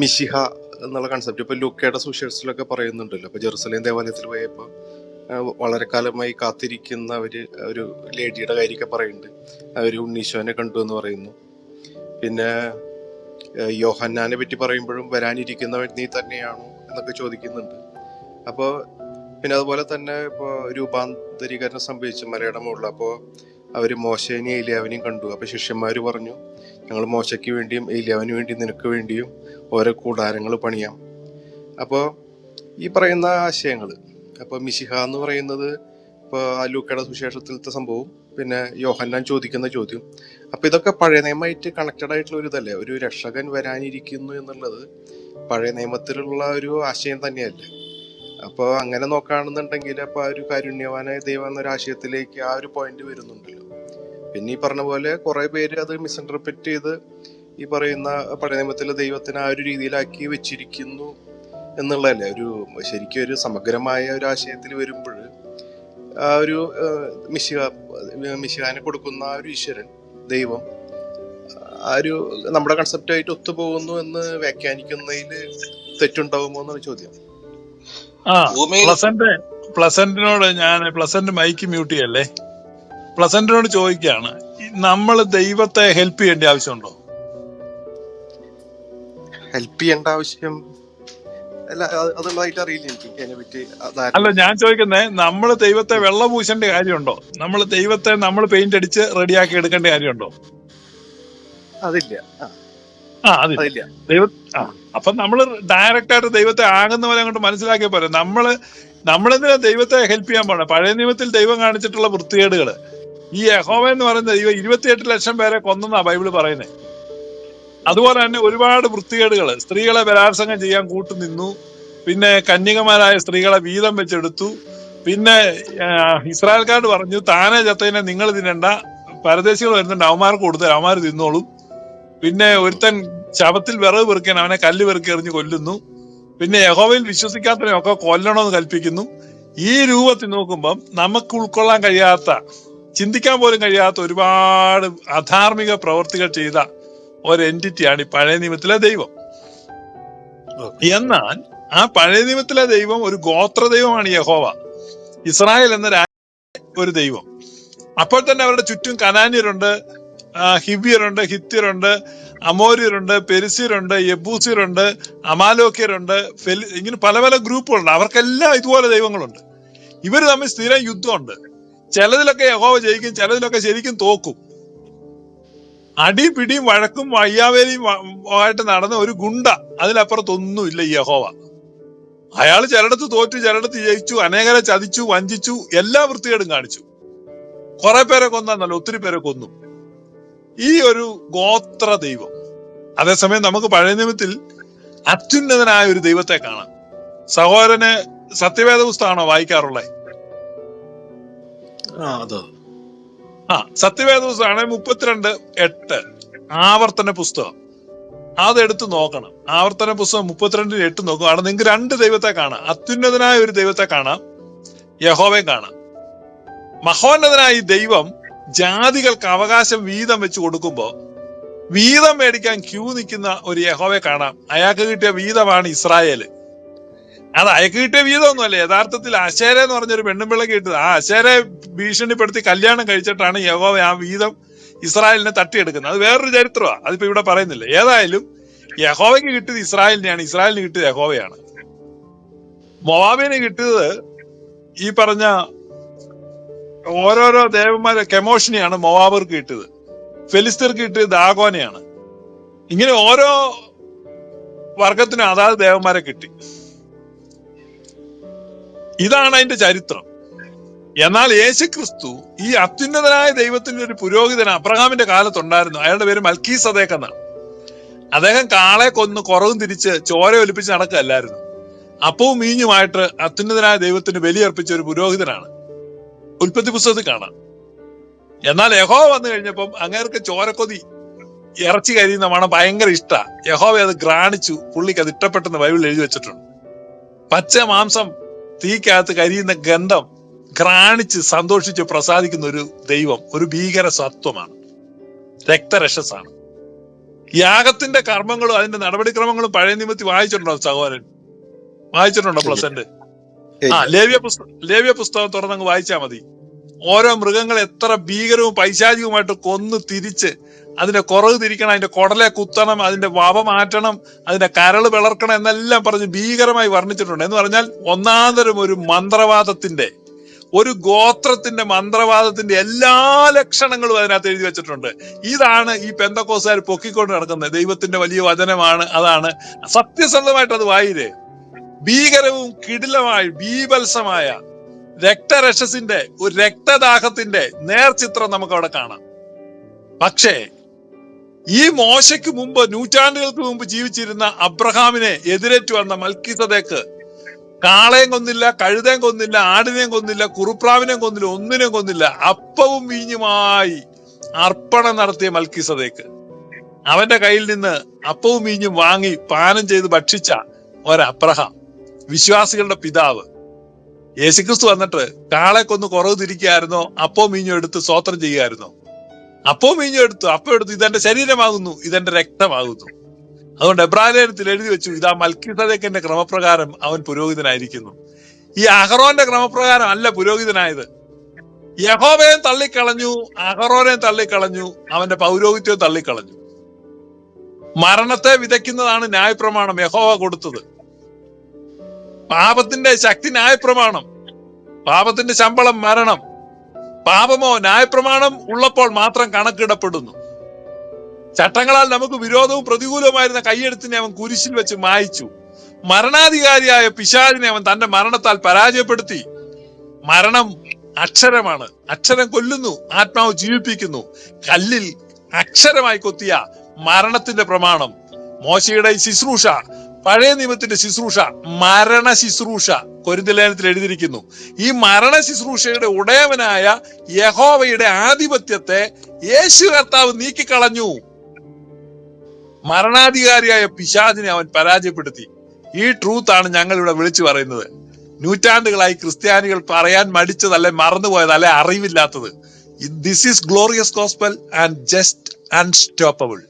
മിശിഹ എന്നുള്ള കൺസെപ്റ്റ് ഇപ്പൊ ലൂക്കയുടെ സുശേഷത്തിലൊക്കെ പറയുന്നുണ്ടല്ലോ. ഇപ്പൊ ജെറുസലേം ദേവാലയത്തിൽ പോയപ്പോ വളരെ കാലമായി കാത്തിരിക്കുന്ന ഒരു ഒരു ലേഡിയുടെ കാര്യമൊക്കെ പറയുന്നുണ്ട്. അവർ ഉണ്ണീശോനെ കണ്ടു എന്ന് പറയുന്നു. പിന്നെ യോഹന്നാനെ പറ്റി പറയുമ്പോഴും വരാനിരിക്കുന്നവൻ നീ തന്നെയാണോ എന്നൊക്കെ ചോദിക്കുന്നുണ്ട്. അപ്പോൾ പിന്നെ അതുപോലെ തന്നെ ഇപ്പോൾ രൂപാന്തരീകരണം സംഭവിച്ചു മലയുടെ മുകളിൽ. അപ്പോൾ അവർ മോശേനെയും ഏലിയാവിനെയും കണ്ടു. അപ്പോൾ ശിഷ്യന്മാര് പറഞ്ഞു ഞങ്ങൾ മോശയ്ക്ക് വേണ്ടിയും ഏലിയാവിന് വേണ്ടിയും നിനക്ക് വേണ്ടിയും ഓരോ കൂടാരങ്ങൾ പണിയാം. അപ്പോൾ ഈ പറയുന്ന ആശയങ്ങൾ അപ്പോൾ മിശിഹ എന്ന് പറയുന്നത് ഇപ്പോൾ ലൂക്കയുടെ സുശേഷത്തിലത്തെ സംഭവം പിന്നെ യോഹന്നാൻ ചോദിക്കുന്ന ചോദ്യം അപ്പോൾ ഇതൊക്കെ പഴയ നിയമമായിട്ട് കണക്റ്റഡ് ആയിട്ടുള്ള ഒരു ഇതല്ലേ? ഒരു രക്ഷകൻ വരാനിരിക്കുന്നു എന്നുള്ളത് പഴയ നിയമത്തിലുള്ള ഒരു ആശയം തന്നെയല്ലേ? അപ്പോൾ അങ്ങനെ നോക്കുകയാണെന്നുണ്ടെങ്കിൽ അപ്പോൾ ആ ഒരു കാരുണ്യവാനായ ദൈവം എന്നൊരു ആശയത്തിലേക്ക് ആ ഒരു പോയിന്റ് വരുന്നുണ്ടല്ലോ. പിന്നെ ഈ പറഞ്ഞ പോലെ കുറേ പേര് അത് മിസ്ഇന്റർപ്രറ്റ് ചെയ്ത് ഈ പറയുന്ന പഴയ നിയമത്തിലെ ദൈവത്തിനെ ആ ഒരു രീതിയിലാക്കി വെച്ചിരിക്കുന്നു എന്നുള്ളതല്ലേ? ഒരു ശരിക്കും ഒരു സമഗ്രമായ ഒരു ആശയത്തിൽ വരുമ്പോൾ ആ ഒരു മിശിക മിശിഹ മിശിഹാനെ കൊടുക്കുന്ന ആ ഒരു ഈശ്വരൻ ദൈവം ആ ഒരു നമ്മുടെ കൺസെപ്റ്റായിട്ട് ഒത്തുപോകുന്നു എന്ന് വ്യാഖ്യാനിക്കുന്നതിൽ തെറ്റുണ്ടാവുമോ എന്നൊരു ചോദ്യം. ആ പ്ലസന്റ് പ്ലസന്റിനോട് ഞാൻ പ്ലസന്റ് മൈക്ക് മ്യൂട്ട് ചെയ്യല്ലേ? പ്ലസന്റിനോട് ചോദിക്കുകയാണ് നമ്മൾ ദൈവത്തെ ഹെൽപ്പ് ചെയ്യേണ്ട ആവശ്യമുണ്ടോ? ഹെൽപ്പ് ചെയ്യേണ്ട ആവശ്യം? അല്ല അതുള്ളതായിട്ട് അറിയില്ല എനിക്ക് അതിനെ പറ്റി അല്ല ഞാൻ ചോദിക്കുന്നേ നമ്മൾ ദൈവത്തെ വെള്ളം പൂശേണ്ട കാര്യമുണ്ടോ? നമ്മൾ ദൈവത്തെ നമ്മൾ പെയിന്റ് അടിച്ച് റെഡിയാക്കി എടുക്കേണ്ട കാര്യമുണ്ടോ? അതില്ല. ആ, അതില്ല. ദൈവം ആ അപ്പൊ നമ്മൾ ഡയറക്റ്റ് ആയിട്ട് ദൈവത്തെ ആകുന്ന പോലെ അങ്ങോട്ട് മനസ്സിലാക്കിയ പോലെ നമ്മൾ നമ്മളെന്തിനാ ദൈവത്തെ ഹെൽപ്പ് ചെയ്യാൻ പോണേ? പഴയ നിയമത്തിൽ ദൈവം കാണിച്ചിട്ടുള്ള വൃത്തികേടുകൾ. ഈ യഹോവ എന്ന് പറയുന്ന ദൈവം ഇരുപത്തിയെട്ട് ലക്ഷം പേരെ കൊന്നെന്നാ ബൈബിൾ പറയുന്നത് അതുപോലെ തന്നെ ഒരുപാട് വൃത്തികേടുകൾ സ്ത്രീകളെ ബലാത്സംഗം ചെയ്യാൻ കൂട്ടുനിന്നു പിന്നെ കന്യകമാരായ സ്ത്രീകളെ വീതം വെച്ചെടുത്തു. പിന്നെ ഇസ്രായേൽക്കാരോട് പറഞ്ഞു താനെ ചത്തതിനെ നിങ്ങൾ തിന്നണ്ട. പരദേശികൾ വരുന്നുണ്ട് അവന്മാർക്ക് കൊടുത്ത് അവന്മാർ തിന്നോളും. പിന്നെ ഒരുത്തൻ ശവത്തിൽ വിറവ് പെറുക്കാൻ അവനെ കല്ല് പെറുക്കി എറിഞ്ഞ് കൊല്ലുന്നു. പിന്നെ യഹോവയിൽ വിശ്വസിക്കാത്തവനെയൊക്കെ കൊല്ലണമെന്ന് കൽപ്പിക്കുന്നു. ഈ രൂപത്തിൽ നോക്കുമ്പം നമുക്ക് ഉൾക്കൊള്ളാൻ കഴിയാത്ത ചിന്തിക്കാൻ പോലും കഴിയാത്ത ഒരുപാട് അധാർമിക പ്രവർത്തികൾ ചെയ്ത ഒരു എന്റിറ്റിയാണ് ഈ പഴയ നിയമത്തിലെ ദൈവം. എന്നാൽ ആ പഴയ നിയമത്തിലെ ദൈവം ഒരു ഗോത്ര ദൈവമാണ് യഹോവ. ഇസ്രായേൽ എന്ന ഒരു ദൈവം. അപ്പോൾ തന്നെ അവരുടെ ചുറ്റും കനാന്യരുണ്ട് ഹിബിയറുണ്ട് ഹിത്യരുണ്ട് അമോര്യരുണ്ട് പെരിസ്യരുണ്ട് യബൂസ്യരുണ്ട് അമാലോക്യരുണ്ട് ഫെലി ഇങ്ങനെ പല പല ഗ്രൂപ്പുകളുണ്ട്. അവർക്കെല്ലാം ഇതുപോലെ ദൈവങ്ങളുണ്ട്. ഇവർ തമ്മിൽ സ്ഥിരം യുദ്ധമുണ്ട്. ചിലതിലൊക്കെ യഹോവ ജയിക്കും ചിലതിലൊക്കെ ശരിക്കും തോക്കും. അടിയും പിടിയും വഴക്കും വയ്യാവേലിയും ആയിട്ട് നടന്ന ഒരു ഗുണ്ട അതിലപ്പുറത്തൊന്നുമില്ല ഈ യഹോവ. അയാൾ ചിലടത്ത് തോറ്റു ചിലടത്ത് ജയിച്ചു അനേകരെ ചതിച്ചു വഞ്ചിച്ചു എല്ലാ വൃത്തികേടും കാണിച്ചു. കുറെ പേരെ കൊന്നല്ല ഒത്തിരി പേരെ കൊന്നു. ഈ ഒരു ഗോത്ര ദൈവം. അതേസമയം നമുക്ക് പഴയ നിയമത്തിൽ അത്യുന്നതനായ ഒരു ദൈവത്തെ കാണാം. സഹോദരന് സത്യവേദ പുസ്തകമാണോ വായിക്കാറുള്ളത്? ആ അതോ. ആ സത്യവേദ പുസ്തകമാണ് മുപ്പത്തിരണ്ട് എട്ട്. ആവർത്തന പുസ്തകം. അതെടുത്ത് നോക്കണം. ആവർത്തന പുസ്തകം മുപ്പത്തിരണ്ടിന് എട്ട് നോക്കും. അവിടെ നിങ്ങൾക്ക് രണ്ട് ദൈവത്തെ കാണാം. അത്യുന്നതനായ ഒരു ദൈവത്തെ കാണാം. യഹോവയെ കാണാം. മഹോന്നതനായ ദൈവം ജാതികൾക്ക് അവകാശം വീതം വെച്ച് കൊടുക്കുമ്പോ വീതം മേടിക്കാൻ ക്യൂ നിൽക്കുന്ന ഒരു യഹോവയെ കാണാം. അയാൾക്ക് കിട്ടിയ വീതമാണ് ഇസ്രായേൽ. അത് അയക്ക് കിട്ടിയ വീതമൊന്നുമല്ല യഥാർത്ഥത്തിൽ അശേര എന്ന് പറഞ്ഞൊരു പെണ്ണുമ്പിള്ള കിട്ടുന്നത് ആ അശേരെ ഭീഷണിപ്പെടുത്തി കല്യാണം കഴിച്ചിട്ടാണ് യഹോവ ആ വീതം ഇസ്രായേലിനെ തട്ടിയെടുക്കുന്നത്. അത് വേറൊരു ചരിത്രമാണ് അതിപ്പോ ഇവിടെ പറയുന്നില്ല. ഏതായാലും യഹോവയ്ക്ക് കിട്ടിയത് ഇസ്രായേലിനെയാണ്. ഇസ്രായേലിന് കിട്ടിയത് യഹോവയാണ്. മൊവാബിന് കിട്ടിയത് ഈ പറഞ്ഞ ഓരോരോ ദേവന്മാരെ കെമോഷിനെയാണ് മൊവാബർക്ക് കിട്ടിയത്. ഫെലിസ്തീർക്ക് കിട്ടിയത് ദാഗോനെയാണ്. ഇങ്ങനെ ഓരോ വർഗത്തിനും അതാത് ദേവന്മാരെ കിട്ടി. ഇതാണ് അതിന്റെ ചരിത്രം. എന്നാൽ യേശുക്രിസ്തു ഈ അത്യുന്നതനായ ദൈവത്തിന്റെ ഒരു പുരോഹിതൻ അബ്രഹാമിന്റെ കാലത്തുണ്ടായിരുന്നു. അയാളുടെ പേര് മൽക്കീ സദേക്ക് എന്നാണ്. അദ്ദേഹം കാളെ കൊന്ന് കുറവും തിരിച്ച് ചോര ഒലിപ്പിച്ച് നടക്കുകയല്ലായിരുന്നു. അപ്പവും മീഞ്ഞുമായിട്ട് അത്യുന്നതനായ ദൈവത്തിന് ബലിയർപ്പിച്ച ഒരു പുരോഹിതനാണ്. ഉൽപ്പത്തി പുസ്തകത്തിൽ കാണാം. എന്നാൽ യഹോ വന്നു കഴിഞ്ഞപ്പം അങ്ങേർക്ക് ചോരക്കൊതി ഇറച്ചി കരിയുന്ന മണം ഭയങ്കര ഇഷ്ട. യഹോവ അത് ഗ്രാണിച്ചു പുള്ളിക്ക് അത് ഇഷ്ടപ്പെട്ടെന്ന് ബൈബിളിൽ എഴുതി വെച്ചിട്ടുണ്ട്. പച്ച മാംസം തീക്കകത്ത് കരിയുന്ന ഗന്ധം ഘ്രാണിച്ച് സന്തോഷിച്ച് പ്രസാദിക്കുന്ന ഒരു ദൈവം ഒരു ഭീകര സത്വമാണ്. രക്തരക്ഷസാണ്. യാഗത്തിന്റെ കർമ്മങ്ങളും അതിന്റെ നടപടിക്രമങ്ങളും പഴയ നിയമത്തിൽ വായിച്ചിട്ടുണ്ടോ സഹോദരൻ? വായിച്ചിട്ടുണ്ടോ പ്ലസന്റ്? ആ ലേവ്യ പുസ്തകം ലേവ്യ പുസ്തകം തുറന്നങ്ങ് വായിച്ചാൽ മതി. ഓരോ മൃഗങ്ങളെ എത്ര ഭീകരവും പൈശാചികവുമായിട്ട് കൊന്ന് തിരിച്ച് അതിന്റെ കുറവ് തിരിക്കണം അതിന്റെ കുടലെ കുത്തണം അതിന്റെ വവ മാറ്റണം അതിന്റെ കരൾ വിളർക്കണം എന്നെല്ലാം പറഞ്ഞ് ഭീകരമായി വർണിച്ചിട്ടുണ്ട്. എന്ന് പറഞ്ഞാൽ ഒന്നാന്തരം ഒരു മന്ത്രവാദത്തിന്റെ ഒരു ഗോത്രത്തിന്റെ മന്ത്രവാദത്തിന്റെ എല്ലാ ലക്ഷണങ്ങളും അതിനകത്ത് എഴുതി വെച്ചിട്ടുണ്ട്. ഇതാണ് ഈ പെന്തക്കോസുകാർ പൊക്കിക്കൊണ്ട് നടക്കുന്നത്. ദൈവത്തിന്റെ വലിയ വചനമാണ് അതാണ്. സത്യസന്ധമായിട്ട് അത് വായില്ലേ ഭീകരവും കിടിലമായി ബീഭത്സമായ രക്തരക്ഷസിന്റെ ഒരു രക്തദാഹത്തിന്റെ നേർചിത്രം നമുക്ക് അവിടെ കാണാം. പക്ഷേ ഈ മോശയ്ക്ക് മുമ്പ് നൂറ്റാണ്ടുകൾക്ക് മുമ്പ് ജീവിച്ചിരുന്ന അബ്രഹാമിനെ എതിരേറ്റു വന്ന മൽക്കിസതേക്ക് കാളയും കൊന്നില്ല കഴുതയും കൊന്നില്ല ആടിനെയും കൊന്നില്ല കുറുപ്രാവിനെയും കൊന്നില്ല ഒന്നിനെയും കൊന്നില്ല. അപ്പവും വീഞ്ഞുമായി അർപ്പണം നടത്തിയ മൽക്കിസതേക്ക് അവന്റെ കയ്യിൽ നിന്ന് അപ്പവും വീഞ്ഞും വാങ്ങി പാനം ചെയ്ത് ഭക്ഷിച്ച ഒരബ്രഹാം വിശ്വാസികളുടെ പിതാവ്. യേശുക്രിസ്തു വന്നിട്ട് കാളെ കൊന്ന് കുറവ് തിരിക്കുകയായിരുന്നോ അപ്പവും വീഞ്ഞും എടുത്ത് സ്വോത്രം ചെയ്യുകയായിരുന്നോ. അപ്പവും വീഞ്ഞും എടുത്തു. അപ്പം എടുത്തു. ഇതെന്റെ ശരീരമാകുന്നു. ഇതെന്റെ രക്തമാകുന്നു. അതുകൊണ്ട് എബ്രാലേനത്തിൽ എഴുതി വെച്ചു ഇതാ മൽക്കിസദേക്കിന്റെ ക്രമപ്രകാരം അവൻ പുരോഹിതനായിരിക്കുന്നു. ഈ അഹറോന്റെ ക്രമപ്രകാരം അല്ല പുരോഹിതനായത്. യഹോബയും തള്ളിക്കളഞ്ഞു അഹറോനെയും തള്ളിക്കളഞ്ഞു അവന്റെ പൗരോഹിത്യവും തള്ളിക്കളഞ്ഞു. മരണത്തെ വിതയ്ക്കുന്നതാണ് ന്യായപ്രമാണം യഹോവ കൊടുത്തത്. പാപത്തിന്റെ ശക്തി ന്യായപ്രമാണം. പാപത്തിന്റെ ശമ്പളം മരണം. പാപമോ ന്യായപ്രമാണം ഉള്ളപ്പോൾ മാത്രം കണക്കിടപ്പെടുന്നു. ചട്ടങ്ങളാൽ നമുക്ക് വിരോധവും പ്രതികൂലവുമായിരുന്ന കൈയെടുത്തിനെ അവൻ കുരിശിൽ വെച്ച് മായിച്ചു. മരണാധികാരിയായ പിശാചിനെ അവൻ തന്റെ മരണത്താൽ പരാജയപ്പെടുത്തി. മരണം അക്ഷരമാണ്. അക്ഷരം കൊല്ലുന്നു ആത്മാവ് ജീവിപ്പിക്കുന്നു. കല്ലിൽ അക്ഷരമായി കൊത്തിയ മരണത്തിന്റെ പ്രമാണം. മോശയുടെ ശുശ്രൂഷ പഴയ നിയമത്തിന്റെ ശുശ്രൂഷ മരണ ശുശ്രൂഷ കൊരിന്തലേനത്തിൽ എഴുതിയിരിക്കുന്നു. ഈ മരണ ശുശ്രൂഷയുടെ ഉടയവനായ യഹോവയുടെ ആധിപത്യത്തെ യേശു കർത്താവ് നീക്കിക്കളഞ്ഞു. മരണാധികാരിയായ പിശാദിനെ അവൻ പരാജയപ്പെടുത്തി. ഈ ട്രൂത്ത് ആണ് ഞങ്ങൾ ഇവിടെ വിളിച്ചു പറയുന്നത്. നൂറ്റാണ്ടുകളായി ക്രിസ്ത്യാനികൾ പറയാൻ മടിച്ചതല്ലേ മറന്നുപോയത് അല്ലെ അറിവില്ലാത്തത്. This is glorious gospel and just unstoppable